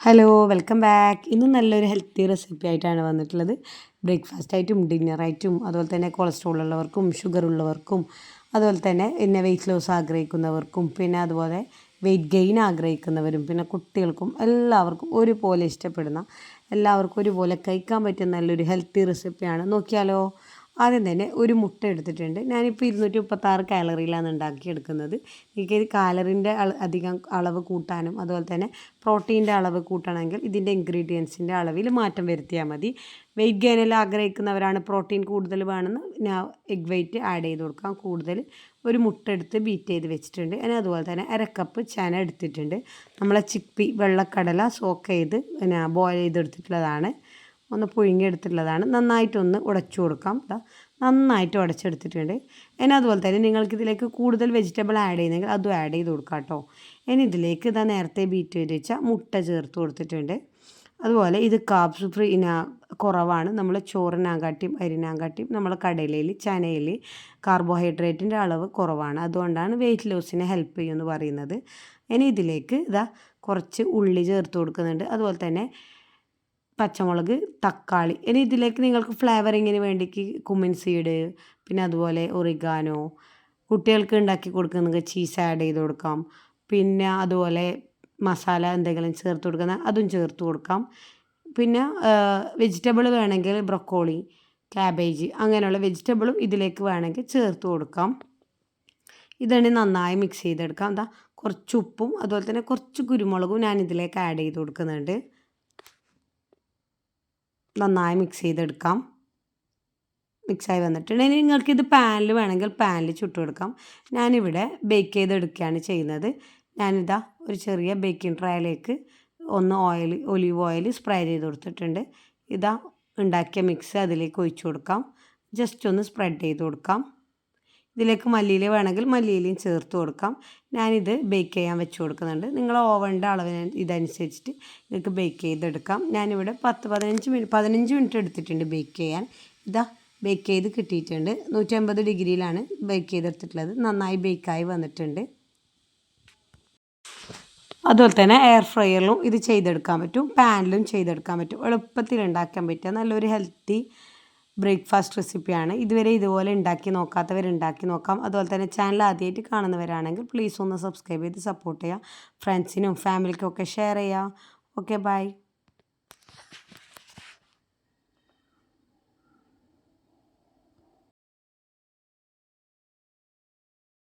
Hello welcome back ഇന്ന് നല്ലൊരു healthy recipe ആയിട്ടാണ് വന്നിട്ടുള്ളത്. ബ്രേക്ക്ഫാസ്റ്റ് ആയിട്ടും ഡിന്നറായിട്ടും അതുപോലെ തന്നെ കൊളസ്ട്രോൾ ഉള്ളവർക്കും ഷുഗർ ഉള്ളവർക്കും അതുപോലെ തന്നെ പിന്നെ വെയിറ്റ് ലോസ് ആഗ്രഹിക്കുന്നവർക്കും പിന്നെ അതുപോലെ വെയിറ്റ് ഗെയിൻ ആഗ്രഹിക്കുന്നവരും പിന്നെ കുട്ടികൾക്കും എല്ലാവർക്കും ഒരുപോലെ ഇഷ്ടപ്പെടുന്ന എല്ലാവർക്കും ഒരുപോലെ കഴിക്കാൻ പറ്റുന്ന നല്ലൊരു ഹെൽത്തി റെസിപ്പിയാണ് നോക്കിയാലോ? ആദ്യം തന്നെ ഒരു മുട്ട എടുത്തിട്ടുണ്ട്. ഞാനിപ്പോൾ ഇരുന്നൂറ്റി മുപ്പത്താറ് കാലറിയിലാണ് ഉണ്ടാക്കിയെടുക്കുന്നത്. എനിക്ക് കാലറിന്റെ അധികം അളവ് കൂട്ടാനും അതുപോലെ തന്നെ പ്രോട്ടീന്റെ അളവ് കൂട്ടണമെങ്കിൽ ഇതിന്റെ ഇൻഗ്രീഡിയൻസിന്റെ അളവിൽ മാറ്റം വരുത്തിയാൽ മതി. വെയിറ്റ് ഗെയിനിൽ ആഗ്രഹിക്കുന്നവരാണ് പ്രോട്ടീൻ കൂടുതൽ വേണമെന്ന് ഞാൻ എഗ് വെയിറ്റ് ആഡ് ചെയ്ത് കൊടുക്കാം. കൂടുതൽ ഒരു മുട്ട എടുത്ത് ബീറ്റ് ചെയ്ത് വെച്ചിട്ടുണ്ട്. ഞാൻ അതുപോലെ തന്നെ അരക്കപ്പ് ചന എടുത്തിട്ടുണ്ട്. നമ്മളെ ചിപ്പി വെള്ളക്കടല സോക്ക് ചെയ്ത് പിന്നെ ബോയിൽ ചെയ്തെടുത്തിട്ടുള്ളതാണ്. ഒന്ന് പുഴുങ്ങിയെടുത്തിട്ടുള്ളതാണ്. നന്നായിട്ടൊന്ന് ഉടച്ചു കൊടുക്കാം. നന്നായിട്ട് ഉടച്ചെടുത്തിട്ടുണ്ട്. ഇനി അതുപോലെ തന്നെ നിങ്ങൾക്ക് ഇതിലേക്ക് കൂടുതൽ വെജിറ്റബിൾ ആഡ് ചെയ്യുന്നെങ്കിൽ അതും ആഡ് ചെയ്ത് കൊടുക്കാം കേട്ടോ. ഇനി ഇതിലേക്ക് ഇതാ നേരത്തെ ബീറ്റ് ചെയ്ത് വെച്ചാൽ മുട്ട ചേർത്ത് കൊടുത്തിട്ടുണ്ട്. അതുപോലെ ഇത് കാപ്സ് ഫ്രീ കുറവാണ്. നമ്മൾ ചോറിനാങ്കാട്ടിയും അരിനാങ്കാട്ടിയും നമ്മൾ കടലയിൽ ചനയിൽ കാർബോഹൈഡ്രേറ്റിന്റെ അളവ് കുറവാണ്. അതുകൊണ്ടാണ് വെയിറ്റ് ലോസിനെ ഹെൽപ്പ് ചെയ്യുമെന്ന് പറയുന്നത്. ഇനി ഇതിലേക്ക് ഇതാ കുറച്ച് ഉള്ളി ചേർത്ത് കൊടുക്കുന്നുണ്ട്. അതുപോലെ തന്നെ പച്ചമുളക് തക്കാളി ഇനി ഇതിലേക്ക് നിങ്ങൾക്ക് ഫ്ലേവറിങ്ങിന് വേണ്ടിക്ക് കുമ്മിൻ സീഡ് പിന്നെ അതുപോലെ ഒറിഗാനോ കുട്ടികൾക്ക് ഉണ്ടാക്കി കൊടുക്കുന്നെങ്കിൽ ചീസ് ആഡ് ചെയ്ത് കൊടുക്കാം. പിന്നെ അതുപോലെ മസാല എന്തെങ്കിലും ചേർത്ത് കൊടുക്കുന്ന അതും ചേർത്ത് കൊടുക്കാം. പിന്നെ വെജിറ്റബിൾ വേണമെങ്കിൽ ബ്രൊക്കോളി ക്യാബേജ് അങ്ങനെയുള്ള വെജിറ്റബിളും ഇതിലേക്ക് വേണമെങ്കിൽ ചേർത്ത് കൊടുക്കാം. ഇതാണ് നന്നായി മിക്സ് ചെയ്തെടുക്കാം. എന്താ കുറച്ച് ഉപ്പും അതുപോലെ തന്നെ കുറച്ച് കുരുമുളകും ഞാൻ ഇതിലേക്ക് ആഡ് ചെയ്ത് കൊടുക്കുന്നുണ്ട്. നന്നായി മിക്സ് ചെയ്തെടുക്കാം. മിക്സായി വന്നിട്ടുണ്ട്. ഇനി നിങ്ങൾക്ക് ഇത് പാനിൽ വേണമെങ്കിൽ പാനിൽ ചുട്ടെടുക്കാം. ഞാനിവിടെ ബേക്ക് ചെയ്തെടുക്കുകയാണ് ചെയ്യുന്നത്. ഞാനിതാ ഒരു ചെറിയ ബേക്കിംഗ് ട്രയലേക്ക് ഒന്ന് ഓയിൽ ഒലിവ് ഓയിൽ സ്പ്രേ ചെയ്ത് കൊടുത്തിട്ടുണ്ട്. ഇതാ ഉണ്ടാക്കിയ മിക്സ് അതിലേക്ക് ഒഴിച്ചു കൊടുക്കാം. ജസ്റ്റ് ഒന്ന് സ്പ്രെഡ് ചെയ്ത് കൊടുക്കാം. ഇതിലേക്ക് മല്ലിയില വേണമെങ്കിൽ മല്ലിയിലയും ചേർത്ത് കൊടുക്കാം. ഞാനിത് ബേക്ക് ചെയ്യാൻ വെച്ച് കൊടുക്കുന്നുണ്ട്. നിങ്ങൾ ഓവന്റെ അളവിന് ഇതനുസരിച്ചിട്ട് നിങ്ങൾക്ക് ബേക്ക് ചെയ്തെടുക്കാം. ഞാനിവിടെ പത്ത് പതിനഞ്ച് മിനിറ്റ് പതിനഞ്ച് മിനിറ്റ് എടുത്തിട്ടുണ്ട് ബേക്ക് ചെയ്യാൻ. ഇതാ ബേക്ക് ചെയ്ത് കിട്ടിയിട്ടുണ്ട്. നൂറ്റമ്പത് ഡിഗ്രിയിലാണ് ബേക്ക് ചെയ്തെടുത്തിട്ടുള്ളത്. നന്നായി ബേക്കായി വന്നിട്ടുണ്ട്. അതുപോലെ തന്നെ എയർ ഫ്രയറിലും ഇത് ചെയ്തെടുക്കാൻ പറ്റും. പാനിലും ചെയ്തെടുക്കാൻ പറ്റും. എളുപ്പത്തിൽ ഉണ്ടാക്കാൻ പറ്റുക. നല്ലൊരു ഹെൽത്തി ബ്രേക്ക്ഫാസ്റ്റ് റെസിപ്പിയാണ്. ഇതുവരെ ഇതുപോലെ ഉണ്ടാക്കി നോക്കാത്തവർ ഉണ്ടാക്കി നോക്കാം. അതുപോലെ തന്നെ ചാനൽ ആദ്യമായിട്ട് കാണുന്നവരാണെങ്കിൽ പ്ലീസ് ഒന്ന് സബ്സ്ക്രൈബ് ചെയ്ത് സപ്പോർട്ട് ചെയ്യുക. ഫ്രണ്ട്സിനും ഫാമിലിക്കും ഒക്കെ ഷെയർ ചെയ്യുക. Okay bye